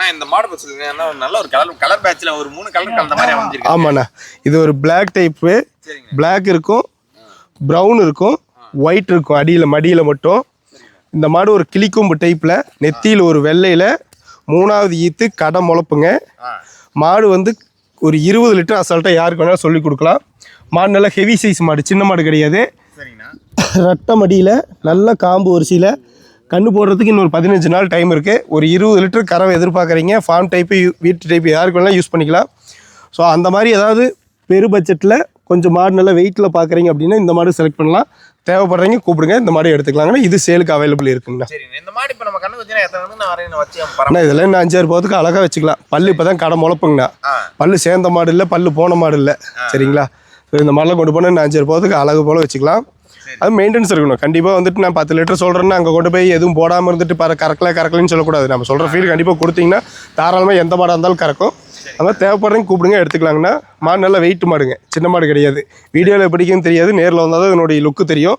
ஆனா இந்த மாடு ஏன்னா நல்ல ஒரு கலர் கலர் பேட்ச்ல ஒரு மூணு கலர் கலந்த மாதிரி அமைஞ்சிருக்கு. ஆமாண்ணா. இது ஒரு பிளாக் டைப்பு Black இருக்கும் ப்ரௌன் இருக்கும் ஒயிட் இருக்கும் அடியில் மடியில் மட்டும். இந்த மாடு ஒரு கிளிக்கொம்பு டைப்பில் நெத்தியில் ஒரு வெள்ளையில் மூணாவது ஈத்து கடை முளப்புங்க. மாடு வந்து ஒரு இருபது லிட்டர் அசால்ட்டாக யாருக்கு வேணாலும் சொல்லி கொடுக்கலாம். மாடு நல்லா ஹெவி சைஸ் மாடு சின்ன மாடு கிடையாது. சரிங்கண்ணா. ரெட்டை மடியில் நல்ல காம்பு வரிசையில் கண்ணு போடுறதுக்கு இன்னொரு பதினஞ்சு நாள் டைம் இருக்குது ஒரு இருபது லிட்டர் கறவை எதிர்பார்க்குறீங்க. ஃபார்ம் டைப்பு வீட்டு டைப்பு யாருக்கு வேணாலும் யூஸ் பண்ணிக்கலாம். ஸோ அந்த மாதிரி ஏதாவது பெரு பட்ஜெட்டில் கொஞ்சம் மாடு நல்லா வெயிட்டில் பார்க்குறீங்க அப்படின்னா இந்த மாடு செலக்ட் பண்ணலாம். தேவைப்படுறீங்க கூப்பிடுங்க. இந்த மாடு எடுத்துக்கலாங்கண்ணா. இது சேலுக்கு அவைலபிள் இருக்குங்கண்ணா. இந்த மாடு இப்ப நம்ம கண்ணு வச்சுனா எத்தனை வந்து நான் வரேன்? வச்சு பரம அண்ணா இதெல்லாம் இன்னும் அஞ்சாறு போகிறதுக்கு அழகாக வச்சுக்கலாம். பல்லு இப்போ தான் கடை முளப்புங்கண்ணா. ஆ. பல்லு சேர்ந்த மாடு இல்லை பல்லு போன மாடு இல்லை. சரிங்களா? ஸோ இந்த மாடெல்லாம் கொண்டு போனால் இன்னும் அஞ்சாறு போகிறதுக்கு அழகு போல் வச்சுக்கலாம். அது மெயின்டெனன்ஸ் இருக்கணும். கண்டிப்பாக வந்துட்டு நான் பத்து லிட்டர் சொல்கிறேன்னா அங்கே கொண்டு போய் எதுவும் போடாமல் இருந்துட்டு பர கறக்கல கறக்கலன்னு சொல்லக்கூடாது. நம்ம சொல்கிற ஃபீல் கண்டிப்பாக கொடுத்தீங்கன்னா தாராளமாக எந்த மாடாக இருந்தாலும் கறக்கும். அது மாதிரி தேவைப்படுறீங்க கூப்பிடுங்க எடுத்துக்கலாங்கண்ணா மாடு நல்லா வெயிட் மாடுங்க. சின்ன மாடு கிடையாது. வீடியோவில் எப்படிக்குன்னு தெரியாது. நேரில் வந்தால் தான் இதனுடைய லுக்கு தெரியும்.